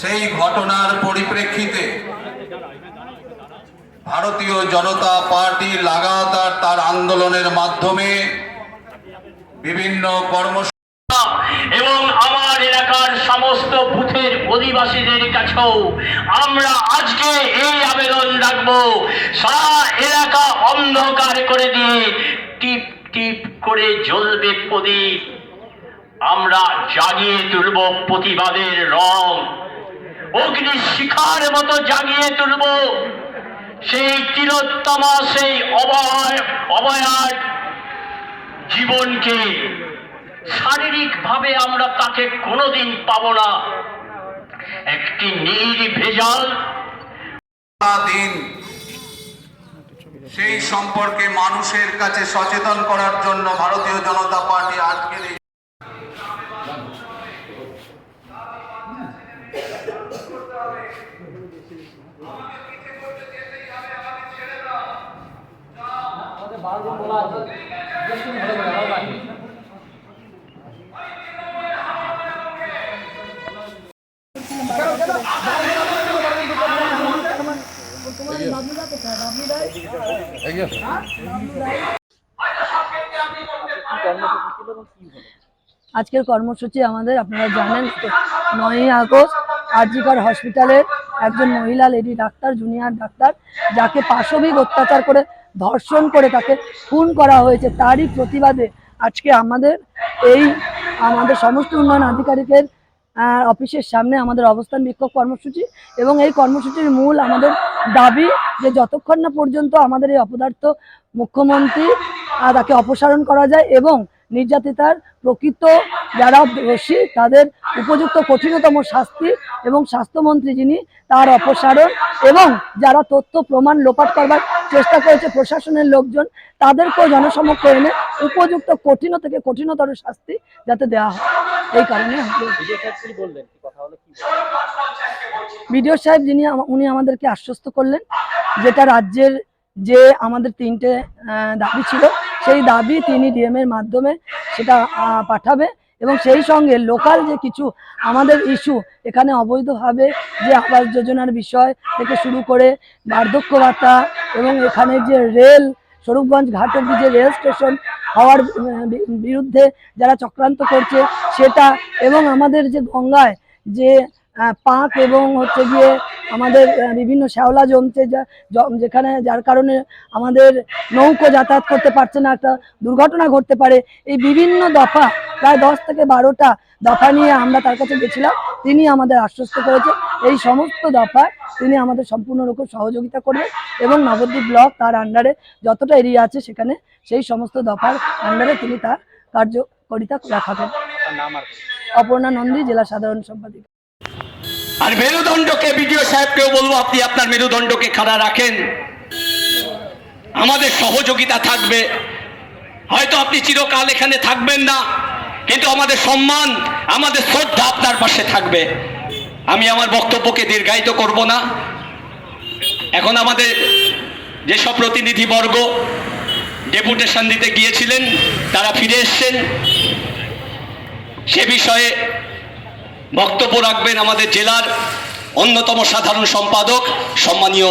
সেই ঘটনার পরিপ্রেক্ষিতে ভারতীয় জনতা পার্টি লাগাতার তার আন্দোলনের মাধ্যমে বিভিন্ন কর্ম এবং আমার এলাকার সমস্ত বুথের অধিবাসীদের কাছেও আমরা আজকে এই আবেদন রাখব। সারা এলাকা অন্ধকার করে দিয়ে টিপ টিপ করে জ্বলবে প্রদীপ। আমরা জাগিয়ে তুলব প্রতিবাদের রং। অগ্নি শিখার মতো জাগিয়ে তুলব। সেই তিলোত্তমা, সেই অবয় অবয়ার জীবনকে শারীরিকভাবে আমরা তাকে কোনোদিন পাব না। একটি নীল ভেজাল দিন সেই সম্পর্কে মানুষের কাছে সচেতন করার জন্য ভারতীয় জনতা পার্টি আজকের এই আজকের কর্মসূচি আমাদের, আপনারা জানেন, নয়ই আগস্ট, আরজিকর হসপিটালের একজন মহিলা লেডি ডাক্তার জুনিয়র ডাক্তার, যাকে পাশবিক অত্যাচার করে ধর্ষণ করে তাকে খুন করা হয়েছে তারই প্রতিবাদে আজকে আমাদের এই, আমাদের সমস্ত উন্নয়ন আধিকারিকের অফিসের সামনে আমাদের অবস্থান বিক্ষোভ কর্মসূচি এবং এই কর্মসূচির মূল আমাদের দাবি যে যতক্ষণ না পর্যন্ত আমাদের এই অপদার্থ মুখ্যমন্ত্রী তাকে অপসারণ করা যায় এবং নির্যাতিতার প্রকৃত যারা দোষী তাদের উপযুক্ত কঠিনতম শাস্তি এবং স্বাস্থ্যমন্ত্রী যিনি তার অপসারণ এবং যারা তথ্য প্রমাণ লোপাট করবার চেষ্টা করেছে প্রশাসনের লোকজন তাদেরকেও জনসমক্ষে এনে উপযুক্ত কঠিন থেকে কঠিনতর শাস্তি যাতে দেওয়া হয়। এই কারণে বিডিও সাহেব যিনি উনি আমাদেরকে আশ্বস্ত করলেন যেটা রাজ্যের যে আমাদের তিনটে দাবি ছিল সেই দাবি তিনি ডিএম এর মাধ্যমে সেটা পাঠাবে। এবং সেই সঙ্গে লোকাল যে কিছু আমাদের ইস্যু এখানে অবৈধভাবে যে আবাস যোজনার বিষয় থেকে শুরু করে বার্ধক্য ভাতা এবং এখানে যে রেল স্বরূপগঞ্জ ঘাট অব্দি যে রেল স্টেশন হওয়ার বিরুদ্ধে যারা চক্রান্ত করছে, সেটা এবং আমাদের যে গঙ্গায় যে পাঁক এবং হচ্ছে গিয়ে আমাদের বিভিন্ন শ্যাওলা জমছে যা যেখানে যার কারণে আমাদের নৌকো যাতায়াত করতে পারছে না একটা দুর্ঘটনা ঘটতে পারে। এই বিভিন্ন দফা প্রায় দশ থেকে বারোটা দফা নিয়ে আমরা তার কাছে গেছিলাম তিনি আমাদের আশ্বস্ত করেছে। এই সমস্ত দফা তিনি আমাদের সম্পূর্ণ রকম সহযোগিতা করবেন এবং নবদ্বীপ ব্লক তার আন্ডারে যতটা এরিয়া আছে সেখানে সেই সমস্ত দফার আন্ডারে তিনি তার কার্যকরিতা রাখাবেন অপর্ণা নন্দী জেলা সাধারণ সম্পাদিকা। আর মেরুদণ্ডকে বিডিও সাহেবকেও বলব, আপনি আপনার মেরুদণ্ডকে খাড়া রাখেন। আমাদের সহযোগিতা থাকবে। হয়তো আপনি চিরকাল এখানে থাকবেন না, কিন্তু আমাদের সম্মান, আমাদের শ্রদ্ধা আপনার পাশে থাকবে। আমি আমার বক্তব্যকে দীর্ঘায়িত করব না। এখন আমাদের যেসব প্রতিনিধিবর্গ ডেপুটেশন দিতে গিয়েছিলেন, তারা ফিরে এসছেন। সে বিষয়ে বক্তব্য রাখবেন আমাদের জেলার অন্যতম সাধারণ সম্পাদক সম্মানীয়